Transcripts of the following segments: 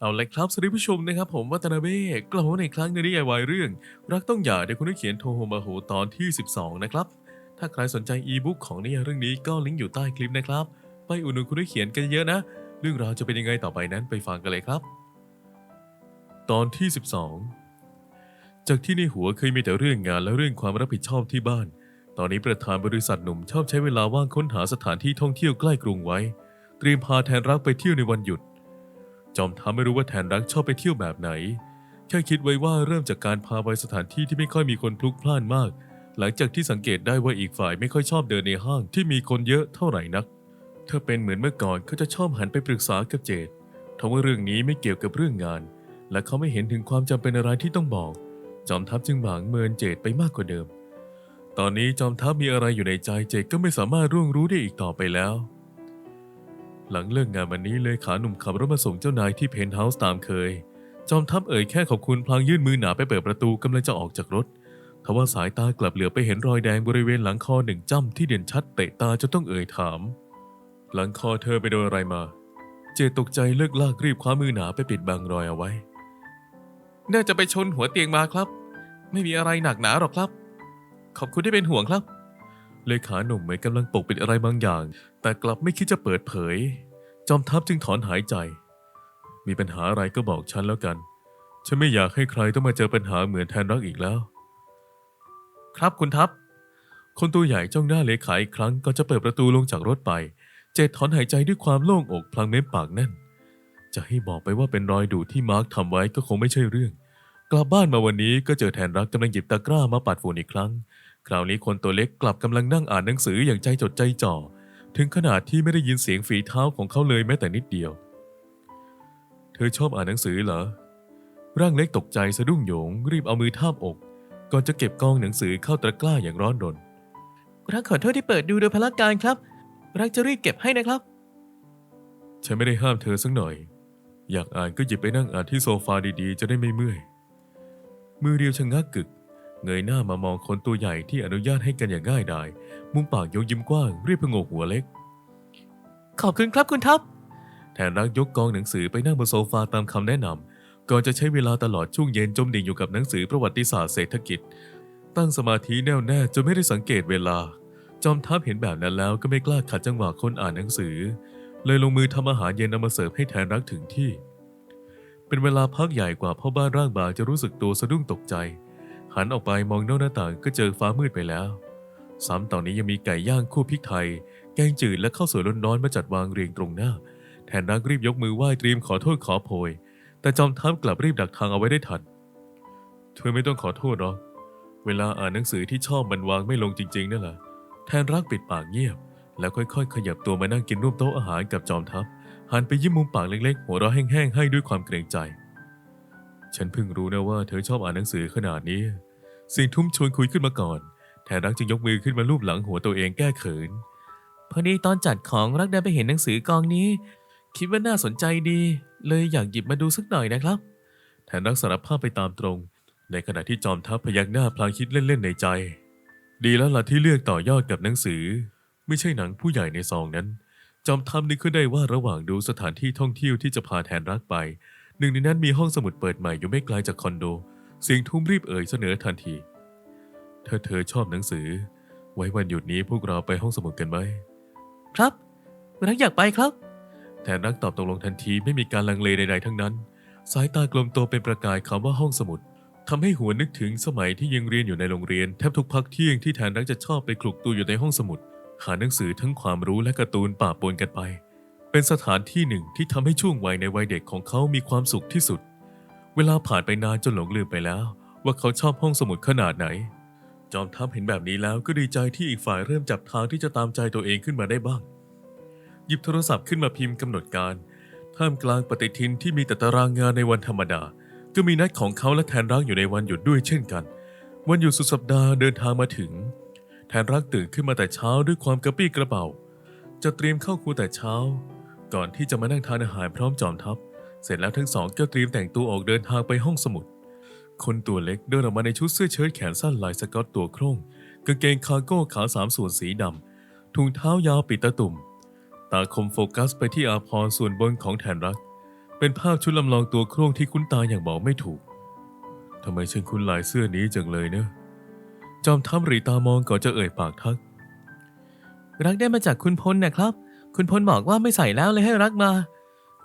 เอาเลยครับสวัสดีผู้ชมนะครับ ผมวัตนาเบ้กลับมาในครั้งในนิยายวายเรื่อง รักต้องหย่าโดยคุณนักเขียนโทโฮมาโฮตอนที่ 12 นะครับ ถ้าใครสนใจอีบุ๊กของนิยายเรื่องนี้ก็ลิงก์อยู่ใต้คลิปนะครับ ไปอุดหนุนคุณนักเขียนกันเยอะนะ เรื่องราวจะเป็นยังไงต่อไปนั้นไปฟังกันเลยครับ ตอนที่ 12 จากที่ในหัวเคยมีแต่เรื่องงานและเรื่องความรับผิดชอบที่บ้าน ตอนนี้ประธานบริษัทหนุ่มชอบใช้เวลาว่างค้นหาสถานที่ท่องเที่ยวใกล้กรุงไว้ เตรียมพาแทนรักไปเที่ยวในวันหยุด จอมทำไม่รู้ว่าแทนรักชอบไปเที่ยวแบบไหน แค่คิดไว้ว่าเริ่มจากการพาไปสถานที่ที่ไม่ค่อยมีคนพลุกพล่านมาก หลังจากที่สังเกตได้ว่าอีกฝ่ายไม่ค่อยชอบเดินในห้างที่มีคนเยอะเท่าไหร่นักถ้าเป็นเหมือนเมื่อก่อนเขาจะชอบหันไปปรึกษากับเจดทว่าเรื่องนี้ไม่เกี่ยวกับเรื่องงาน และเขาไม่เห็นถึงความจำเป็นอะไรที่ต้องบอก จอมทัพจึงหมางเมินเจดไปมากกว่าเดิม ตอนนี้จอมทัพมีอะไรอยู่ในใจเจดก็ไม่สามารถร่วงรู้ได้อีกต่อไปแล้ว หลังเลิกงานวันนี้เลยขาหนุ่มขับรถมาส่งเจ้านายที่เพนท์เฮาส์ตามเคย จอมทัพเอ่ยแค่ขอบคุณพลางยื่นมือหนาไปเปิดประตูกำลังจะออกจากรถทว่าสายตากลับเหลือไปเห็นรอยแดงบริเวณหลังคอหนึ่งจ้ำที่เด่นชัดเตะตาจนต้องเอ่ยถาม หลังคอเธอไปโดนอะไรมา เจตกใจเลิกลากรีบคว้ามือหนาไปปิดบังรอยเอาไว้ น่าจะไปชนหัวเตียงมาครับ ไม่มีอะไรหนักหนาหรอกครับ ขอบคุณที่เป็นห่วงครับ เลขาหนุ่มเหมือนกำลังปกปิดอะไรบางอย่าง แต่กลับไม่คิดจะเปิดเผย จอมทัพจึงถอนหายใจ มีปัญหาอะไรก็บอกฉันแล้วกัน ฉันไม่อยากให้ใครต้องมาเจอปัญหาเหมือนแทนรักอีกแล้ว ครับคุณทัพ คนตัวใหญ่จ้องหน้าเลขาอีกครั้งก็จะเปิดประตูลงจากรถไป เจดถอนหายใจด้วยความโล่งอกพลางเม้มปากแน่น จะให้บอกไปว่าเป็นรอยดูดที่มาร์คทำไว้ก็คงไม่ใช่เรื่อง กลับบ้านมาวันนี้ก็เจอแทนรักกำลังหยิบตะกร้ามาปัดฝุ่นอีกครั้ง คราวนี้คนตัวเล็กกลับกำลังนั่งอ่านหนังสืออย่างใจจดใจจ่อ ถึงขนาดที่ไม่ได้ยินเสียงฝีเท้าของเขาเลยแม้แต่นิดเดียว เธอชอบอ่านหนังสือเหรอ ร่างเล็กตกใจสะดุ้งโหยง รีบเอามือทาบอก ก่อนจะเก็บกองหนังสือเข้าตะกร้าอย่างร้อนรนรักขอโทษที่เปิดดูโดยพละการครับ รักจะรีบเก็บให้นะครับ ฉันไม่ได้ห้ามเธอสักหน่อย อยากอ่านก็หยิบไปนั่งอ่านที่โซฟาดีๆ จะได้ไม่เมื่อย มือเดียวชะงักกึก เงยหน้ามามองคนตัวใหญ่ที่อนุญาตให้กันอย่างง่ายดาย มุมปากยกยิ้มกว้างรีบพงกหัวเล็ก ขอบคุณครับคุณทัพแทนรักยกกองหนังสือไปนั่งบนโซฟาตามคำแนะนำก่อนจะใช้เวลาตลอดช่วงเย็นจมดิ่งอยู่กับหนังสือประวัติศาสตร์เศรษฐกิจ ตั้งสมาธิแน่วแน่จนไม่ได้สังเกตเวลา จอมทัพเห็นแบบนั้นแล้วก็ไม่กล้าขัดจังหวะคนอ่านหนังสือ เลยลงมือทำอาหารเย็นนำมาเสิร์ฟให้แทนรักถึงที่ เป็นเวลาพักใหญ่กว่าพ่อบ้านร่างบางจะรู้สึกตัวสะดุ้งตกใจ หันออกไปมองนอกหน้าต่างก็เจอฟ้ามืดไปแล้ว ซ้ำตอนนี้ยังมีไก่ย่างคู่พริกไทย แกงจืดและข้าวสวยร้อนๆมาจัดวางเรียงตรงหน้า แทนรักรีบยกมือไหว้เตรียมขอโทษขอโพย แต่จอมทัพกลับรีบดักทางเอาไว้ได้ทันเธอไม่ต้องขอโทษหรอก เวลาอ่านหนังสือที่ชอบมันวางไม่ลงจริงๆนั่นแหละแทนรักปิดปากเงียบ แล้วค่อยๆ ขยับตัวมานั่งกินร่วมโต๊ะอาหารกับจอมทัพ หันไปยิ้มมุมปากเล็กๆ หัวเราะแห้งๆ ให้ด้วยความเกรงใจ ฉันเพิ่งรู้นะว่าเธอชอบอ่านหนังสือขนาดนี้ สิ่งทุ่มชวนคุยขึ้นมาก่อน แทนรักจึงยกมือขึ้นมาลูบหลังหัวตัวเองแก้เขิน พอดีตอนจัดของรักได้ไปเห็นหนังสือกองนี้ คิดว่าน่าสนใจดี เลยอยากหยิบมาดูสักหน่อยนะครับ แทนรักสารภาพไปตามตรง ในขณะที่จอมทัพพยักหน้าพลางคิดเล่นๆในใจ ดีแล้วล่ะที่เลือกต่อยอดกับหนังสือ ไม่ใช่หนังผู้ใหญ่ในซองนั้น จอมทัพนึกขึ้นได้ว่าระหว่างดูสถานที่ท่องเที่ยวที่จะพาแทนรักไป หนึ่งในนั้นมีห้องสมุดเปิดใหม่อยู่ไม่ไกลจากคอนโด เสียงทุ่มรีบเอ่ยเสนอทันที ถ้าเธอชอบหนังสือ ไว้วันหยุดนี้พวกเราไปห้องสมุดกันไหม ครับรักอยากไปครับแทนรักตอบตกลงทันทีไม่มีการลังเลใดๆทั้งนั้น สายตากลมโตเป็นประกายคำว่าห้องสมุดทำให้หัวนึกถึงสมัยที่ยังเรียนอยู่ในโรงเรียนแทบทุกพักเที่ยงที่แทนรักจะชอบไปคลุกตัวอยู่ในห้องสมุด หาหนังสือทั้งความรู้และการ์ตูนป่าปนกันไป เป็นสถานที่หนึ่งที่ทำให้ช่วงวัยในวัยเด็กของเขามีความสุขที่สุด เวลาผ่านไปนานจนหลงลืมไปแล้ว ว่าเขาชอบห้องสมุดขนาดไหน จอมทัพเห็นแบบนี้แล้วก็ดีใจที่อีกฝ่ายเริ่มจับทางที่จะตามใจตัวเองขึ้นมาได้บ้าง หยิบโทรศัพท์ขึ้นมาพิมพ์กำหนดการ ท่ามกลางปฏิทินที่มีแต่ตารางงานในวันธรรมดา ก็มีนัดของเขาและแทนรักอยู่ในวันหยุดด้วยเช่นกัน วันหยุดสุดสัปดาห์เดินทางมาถึง แทนรักตื่นขึ้นมาแต่เช้าด้วยความกระปี้กระเป๋าจะเตรียมเข้าครัวแต่เช้า ก่อนที่จะมานั่งทานอาหารพร้อมจอมทัพ เสร็จแล้วทั้งสองก็เตรียมแต่งตัวออกเดินทางไปห้องสมุด คนตัวเล็กเดินออกมาในชุดเสื้อเชิ้ตแขนสั้นลายสก๊อตตัวโคร่งกางเกงคาร์โก้ขาสามส่วนสีดำถุงเท้ายาวปิดตะตุ่ม ตาคมโฟกัสไปที่อาพรส่วนบนของแทนรัก เป็นภาพชุดลำลองตัวโครงที่คุ้นตาอย่างบอกไม่ถูกทำไมฉันคุ้นลายเสื้อนี้จังเลยเนะจอมทัพหรีตามองก่อนจะเอ่ยปากทัก รักได้มาจากคุณพลนะครับ คุณพลบอกว่าไม่ใส่แล้วเลยให้รักมา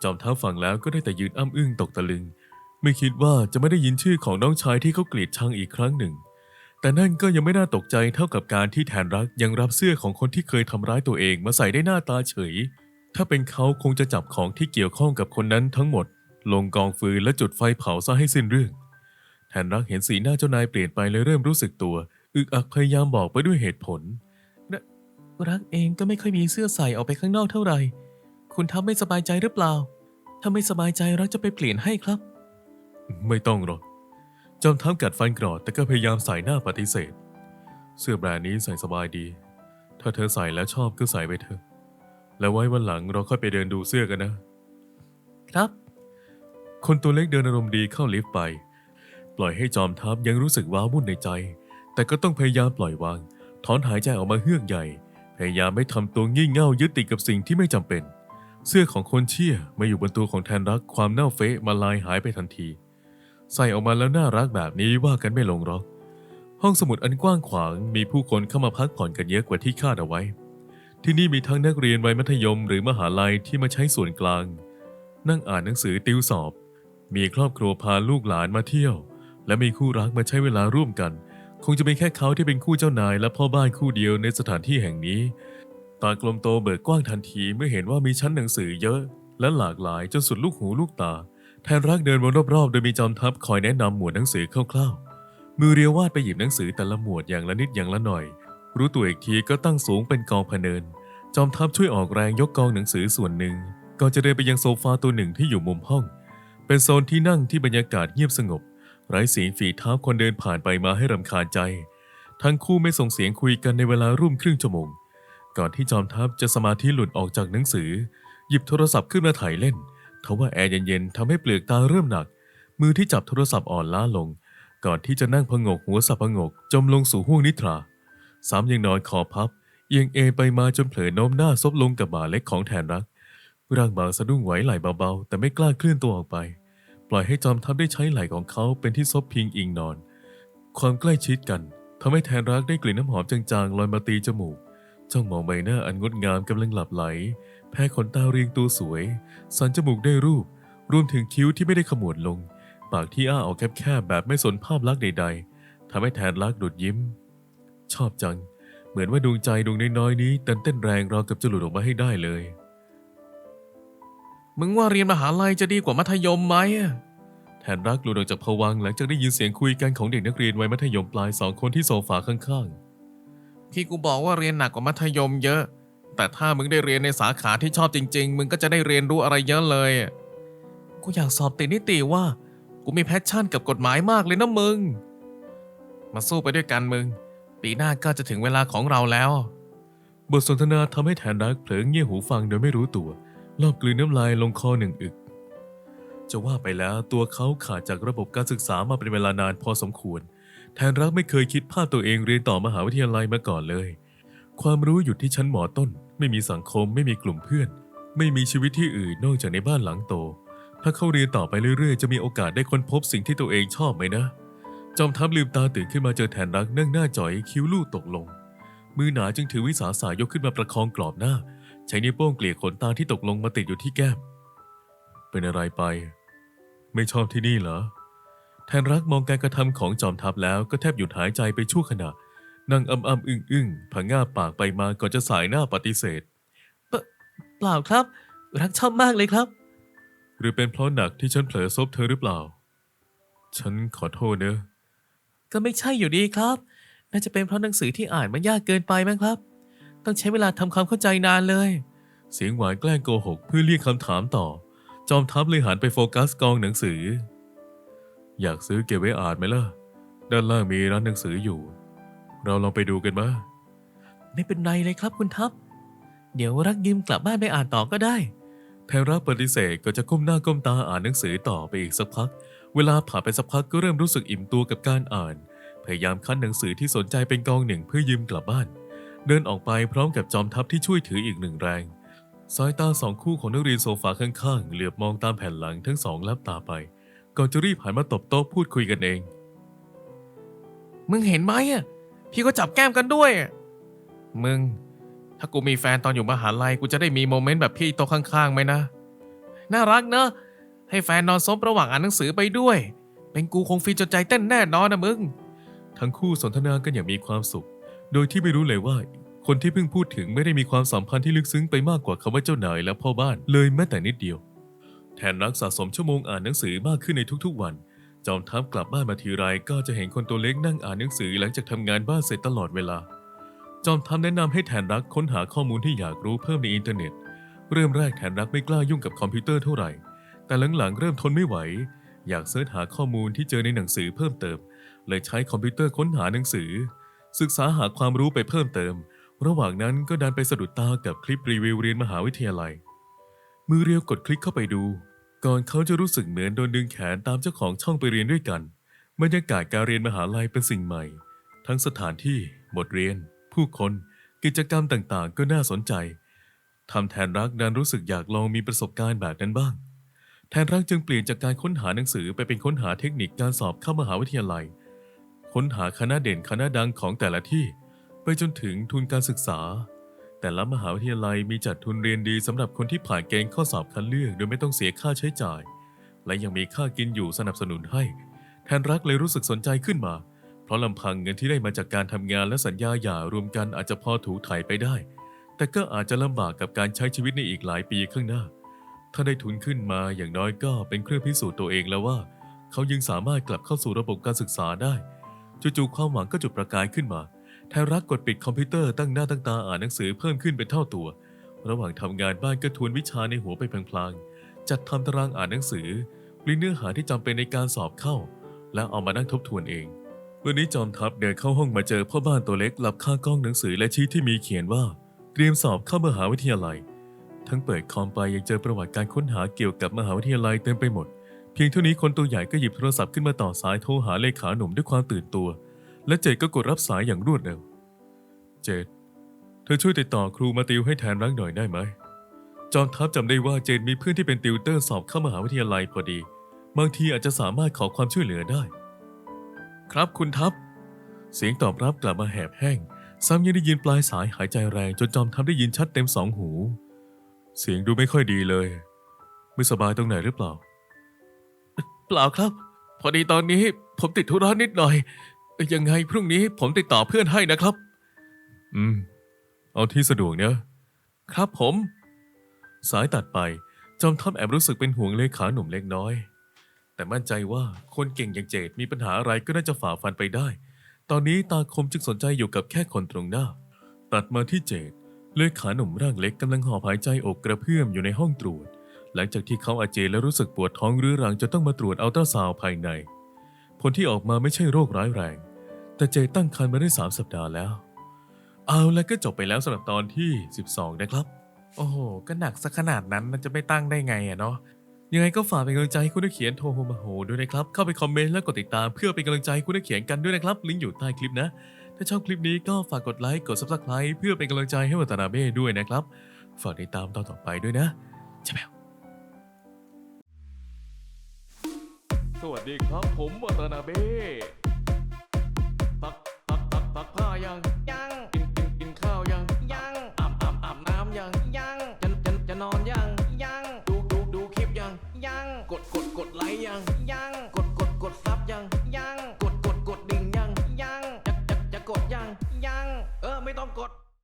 จอมทัพฟังแล้วก็ได้แต่ยืนอ้ำอึ้งตกตะลึง ไม่คิดว่าจะไม่ได้ยินชื่อของน้องชายที่เขาเกลียดชังอีกครั้งหนึ่ง แต่นั่นก็ยังไม่น่าตกใจเท่ากับการที่แทนรักยังรับเสื้อของคนที่เคยทำร้ายตัวเองมาใส่ได้หน้าตาเฉย ถ้าเป็นเขาคงจะจับของที่เกี่ยวข้องกับคนนั้นทั้งหมด ลงกองฟืนและจุดไฟเผาซะให้สิ้นเรื่อง แทนรักเห็นสีหน้าเจ้านายเปลี่ยนไปเลยเริ่มรู้สึกตัว อึกอักพยายามบอกไปด้วยเหตุผลรักเองก็ไม่ค่อยมีเสื้อใส่ออกไปข้างนอกเท่าไหร่ คุณทับไม่สบายใจหรือเปล่า ถ้าไม่สบายใจรักจะไปเปลี่ยนให้ครับ ไม่ต้องหรอก จอมทัพกัดฟันกรอดแต่ก็พยายามใส่หน้าปฏิเสธ เสื้อแบรนด์นี้ใส่สบายดี ถ้าเธอใส่แล้วชอบก็ใส่ไปเถอะ แล้วไว้วันหลังเราค่อยไปเดินดูเสื้อกันนะ ครับ คนตัวเล็กเดินอารมณ์ดีเข้าลิฟต์ไป ปล่อยให้จอมทัพยังรู้สึกว้าวุ่นในใจ แต่ก็ต้องพยายามปล่อยวาง ถอนหายใจออกมาเฮือกใหญ่ พยายามไม่ทำตัวงี่เง่ายึดติดกับสิ่งที่ไม่จำเป็น เสื้อของคนเชี่ยมาอยู่บนตัวของแทนรักความเน่าเฟะมาลายหายไปทันที ใส่ออกมาแล้วน่ารักแบบนี้ว่ากันไม่ลงหรอก ห้องสมุดอันกว้างขวางมีผู้คนเข้ามาพักผ่อนกันเยอะกว่าที่คาดเอาไว้ ที่นี่มีทั้งนักเรียนวัยมัธยมหรือมหาลัยที่มาใช้ส่วนกลาง นั่งอ่านหนังสือติวสอบ มีครอบครัวพาลูกหลานมาเที่ยว และมีคู่รักมาใช้เวลาร่วมกัน คงจะเป็นแค่เขาที่เป็นคู่เจ้านายและพ่อบ้านคู่เดียวในสถานที่แห่งนี้ ตากลมโตเบิกกว้างทันทีเมื่อเห็นว่ามีชั้นหนังสือเยอะ และหลากหลายจนสุดลูกหูลูกตา แทนรักเดินวนรอบๆ โดยมีจอมทัพคอยแนะนำหมวดหนังสือคร่าวๆ มือเรียววาดไปหยิบหนังสือแต่ละหมวดอย่างละนิดอย่างละหน่อย รู้ตัวอีกทีก็ตั้งสูงเป็นกองพเนิน จอมทัพช่วยออกแรงยกกองหนังสือส่วนหนึ่งก่อนจะเดินไปยังโซฟาตัวหนึ่งที่อยู่มุมห้อง เป็นโซนที่นั่งที่บรรยากาศเงียบสงบ ไร้เสียงฝีเท้าคนเดินผ่านไปมาให้รำคาญใจ ทั้งคู่ไม่ส่งเสียงคุยกันในเวลาร่วมครึ่งชั่วโมง ก่อนที่จอมทัพจะสมาธิหลุดออกจากหนังสือ หยิบโทรศัพท์ขึ้นมาถ่ายเล่นทว่าแอร์เย็นๆทำให้เปลือกตาเริ่มหนัก มือที่จับโทรศัพท์อ่อนล้าลง ก่อนที่จะนั่งพงกหัวสับพงกจมลงสู่ห้วงนิทราสามยังนอนคอพับ เอียงเอไปมาจนเผลอโน้มหน้าซบลงกับบ่าเล็กของแทนรัก ร่างบางสะดุ้งไหวไหลเบาๆ แต่ไม่กล้าเคลื่อนตัวออกไป ปล่อยให้จอมทัพได้ใช้ไหล่ของเขาเป็นที่ซบพิงอิงนอน ความใกล้ชิดกันทำให้แทนรักได้กลิ่นน้ำหอมจางๆลอยมาตีจมูก จ้องมองใบหน้าอันงดงามกำลังหลับไหล แพ้ขนตาเรียงตัวสวย สันจมูกได้รูป รวมถึงคิ้วที่ไม่ได้ขมวดลง ปากที่อ้าออกแคบๆแบบไม่สนภาพลักษณ์ใด ๆทำให้แทนรักดุดยิ้ม ชอบจัง เหมือนว่าดวงใจดวงน้อยๆนี้เต้นเต้นแรงราวกับจะหลุดออกมาให้ได้เลย มึงว่าเรียนมหาลัยจะดีกว่ามัธยมไหมแทนรักหลุดออกจากภวังหลังจากได้ยินเสียงคุยกันของเด็กนักเรียนวัยมัธยมปลายสองคนที่โซฟาข้างๆ พี่กูบอกว่าเรียนหนักกว่ามัธยมเยอะ แต่ถ้ามึงได้เรียนในสาขาที่ชอบจริง ๆ มึงก็จะได้เรียนรู้อะไรเยอะเลย กูอยากสอบติดนิติว่า กูมีแพชชั่นกับกฎหมายมากเลยนะมึง มาสู้ไปด้วยกันมึง ปีหน้าก็จะถึงเวลาของเราแล้ว บทสนทนาทำให้แทนรักเผลอเงี่ยหูฟังโดยไม่รู้ตัวรอบกลืนน้ำลายลงคอหนึ่งอึก จะว่าไปแล้วตัวเขาขาดจากระบบการศึกษามาเป็นเวลานานพอสมควร แทนรักไม่เคยคิดภาพตัวเองเรียนต่อมหาวิทยาลัยมาก่อนเลย ความรู้อยู่ที่ชั้นหมอต้น ไม่มีสังคม ไม่มีกลุ่มเพื่อน ไม่มีชีวิตที่อื่นนอกจากในบ้านหลังโต ถ้าเขาเรียนต่อไปเรื่อยๆ จะมีโอกาสได้ค้นพบสิ่งที่ตัวเองชอบไหมนะ จอมทัพลืมตาตื่นขึ้นมาเจอแทนรักนั่งหน้าจ่อยคิ้วลู่ตกลง มือหนาจึงถือวิสาสายกขึ้นมาประคองกรอบหน้า ใช้นิ้วโป้งเกลี่ยขนตาที่ตกลงมาติดอยู่ที่แก้ม เป็นอะไรไป ไม่ชอบที่นี่เหรอ แทนรักมองการกระทำของจอมทัพแล้วก็แทบหยุดหายใจไปชั่วขณะนั่งอ้ำอ้ำอึ้งอึ้งผงาบปากไปมาก่อนจะสายหน้าปฏิเสธ เปล่าครับ รักชอบมากเลยครับ หรือเป็นเพราะหนักที่ฉันเผลอซบเธอหรือเปล่า ฉันขอโทษเนอะก็ไม่ใช่อยู่ดีครับ น่าจะเป็นเพราะหนังสือที่อ่านมันยากเกินไปมั้งครับ ต้องใช้เวลาทำความเข้าใจนานเลย เสียงหวานแกล้งโกหกเพื่อเรียกคำถามต่อ จอมทัพเลยหันไปโฟกัสกองหนังสือ อยากซื้อเก็บไว้อ่านไหมล่ะ ด้านล่างมีร้านหนังสืออยู่ เราลองไปดูกันมาไม่เป็นไรเลยครับคุณทัพ เดี๋ยวรักยืมกลับบ้านไปอ่านต่อก็ได้แทนรักปฏิเสธก็จะก้มหน้าก้มตาอ่านหนังสือต่อไปอีกสักพัก เวลาผ่านไปสักพักก็เริ่มรู้สึกอิ่มตัวกับการอ่าน พยายามคั้นหนังสือที่สนใจเป็นกองหนึ่งเพื่อยืมกลับบ้าน เดินออกไปพร้อมกับจอมทัพที่ช่วยถืออีกหนึ่งแรงสายตาสองคู่ของนักเรียนโซฟาข้างๆ เหลือบมองตามแผ่นหลังทั้งสองลับตาไป ก่อนจะรีบหันมาตบโต๊ะพูดคุยกันเอง มึงเห็นไหมอะ พี่ก็จับแก้มกันด้วยอะมึง ถ้ากูมีแฟนตอนอยู่มหาลัยกูจะได้มีโมเมนต์แบบพี่โต๊ะข้างๆไหมนะ น่ารักเนอะ ให้แฟนนอนซบระหว่างอ่านหนังสือไปด้วย เป็นกูคงฟีนจนใจเต้นแน่นอนนะมึง ทั้งคู่สนทนากันอย่างมีความสุข โดยที่ไม่รู้เลยว่า คนที่เพิ่งพูดถึงไม่ได้มีความสัมพันธ์ที่ลึกซึ้งไปมากกว่าคำว่าเจ้านายและพ่อบ้านเลยแม้แต่นิดเดียว แทนรักสะสมชั่วโมงอ่านหนังสือมากขึ้นในทุกๆวัน จอมทัพกลับบ้านมาทีไรก็จะเห็นคนตัวเล็กนั่งอ่านหนังสือหลังจากทำงานบ้านเสร็จตลอดเวลา จอมทัพแนะนำให้แทนรักค้นหาข้อมูลที่อยากรู้เพิ่มในอินเทอร์เน็ต เริ่มแรกแทนรักไม่กล้ายุ่งกับคอมพิวเตอร์เท่าไหร่ แต่หลังๆเริ่มทนไม่ไหว อยากเสิร์ชหาข้อมูลที่เจอในหนังสือเพิ่มเติม เลยใช้คอมพิวเตอร์ค้นหาหนังสือ ศึกษาหาความรู้ไปเพิ่มเติม ระหว่างนั้นก็ดันไปสะดุดตากับคลิปรีวิวเรียนมหาวิทยาลัย มือเรียวกดคลิกเข้าไปดู ก่อนเขาจะรู้สึกเหมือนโดนดึงแขนตามเจ้าของช่องไปเรียนด้วยกันบรรยากาศการเรียนมหาลัยเป็นสิ่งใหม่ ทั้งสถานที่บทเรียน ผู้คนกิจกรรมต่างๆ ก็น่าสนใจทำแทนรักดันรู้สึกอยากลองมีประสบการณ์แบบนั้นบ้าง แทนรักจึงเปลี่ยนจากการค้นหาหนังสือไปเป็นค้นหาเทคนิคการสอบเข้ามหาวิทยาลัย ค้นหาคณะเด่นคณะดังของแต่ละที่ ไปจนถึงทุนการศึกษา แต่ละมหาวิทยาลัยมีจัดทุนเรียนดีสำหรับคนที่ผ่านเกณฑ์ข้อสอบคัดเลือกโดยไม่ต้องเสียค่าใช้จ่าย และยังมีค่ากินอยู่สนับสนุนให้ แทนรักเลยรู้สึกสนใจขึ้นมา เพราะลำพังเงินที่ได้มาจากการทำงานและสัญญาหย่ารวมกันอาจจะพอถูถ่ายไปได้ แต่ก็อาจจะลำบากกับการใช้ชีวิตในอีกหลายปีข้างหน้า ถ้าได้ทุนขึ้นมาอย่างน้อยก็เป็นเครื่องพิสูจน์ตัวเองแล้วว่า เขายังสามารถกลับเข้าสู่ระบบการศึกษาได้จู่ๆความหวังก็จุดประกายขึ้นมา แทนรักกดปิดคอมพิวเตอร์ตั้งหน้าตั้งตาอ่านหนังสือเพิ่มขึ้นเป็นเท่าตัว ระหว่างทำงานบ้านก็ทวนวิชาในหัวไปพลางๆ จัดทำตารางอ่านหนังสือปริ้นเนื้อหาที่จำเป็นในการสอบเข้า แล้วเอามานั่งทบทวนเองวันนี้จอมทัพเดินเข้าห้องมาเจอพ่อบ้านตัวเล็กหลับคากล้องหนังสือและชี้ที่มีเขียนว่า เตรียมสอบเข้ามหาวิทยาลัย ทั้งเปิดคอมไปยังเจอประวัติการค้นหาเกี่ยวกับมหาวิทยาลัยเต็มไปหมด เพียงเท่านี้คนตัวใหญ่ก็หยิบโทรศัพท์ขึ้นมาต่อสายโทรหาเลขาหนุ่มด้วยความตื่นตัว และเจดก็กดรับสายอย่างรวดเร็ว เจดเธอช่วยติดต่อครูมาติวให้แทนรักหน่อยได้ไหม จอมทัพจำได้ว่าเจนมีเพื่อนที่เป็นติวเตอร์สอบเข้ามหาวิทยาลัยพอดี บางทีอาจจะสามารถขอความช่วยเหลือได้ ครับคุณทัพ เสียงตอบรับกลับมาแหบแห้ง ซ้ำยังได้ยินปลายสายหายใจแรงจนจอมทัพได้ยินชัดเต็มสองหู เสียงดูไม่ค่อยดีเลย ไม่สบายตรงไหนหรือเปล่า เปล่าครับ พอดีตอนนี้ผมติดธุระนิดหน่อย ยังไงพรุ่งนี้ผมติดต่อเพื่อนให้นะครับ อืม เอาที่สะดวกเนอะครับผม สายตัดไป จอมทัพแอบรู้สึกเป็นห่วงเลขาหนุ่มเล็กน้อย แต่มั่นใจว่าคนเก่งอย่างเจดมีปัญหาอะไรก็น่าจะฝ่าฟันไปได้ ตอนนี้ตาคมจึงสนใจอยู่กับแค่คนตรงหน้า ตัดมาที่เจดเลขาหนุ่มร่างเล็กกำลังหอบหายใจอกกระเพื่อมอยู่ในห้องตรวจ หลังจากที่เขาอาเจียนและรู้สึกปวดท้องเรื้อรังจนต้องมาตรวจอัลตราซาวด์ภายใน ผลที่ออกมาไม่ใช่โรคร้ายแรง แต่เจตั้งครรภ์มาได้ 3 สัปดาห์แล้ว เอาแล้วก็จบไปแล้วสำหรับตอนที่ 12 นะครับ โอ้โห ก็หนักสักขนาดนั้นมันจะไม่ตั้งได้ไงอะเนาะ ยังไงก็ฝากเป็นกำลังใจให้คุณนักเขียนโทโฮมาโฮด้วยนะครับ เข้าไปคอมเมนต์และกดติดตามเพื่อเป็นกำลังใจให้คุณนักเขียนกันด้วยนะครับ ลิงก์อยู่ใต้คลิปนะ ถ้าชอบคลิปนี้ก็ฝากกดไลค์ กด subscribe เพื่อเป็นกำลังใจให้วัตนาเบ้ด้วยนะครับ ฝากติดตามตอนต่อไปด้วยนะใช่ไหมสวัสดีครับผมวัตนาเบ้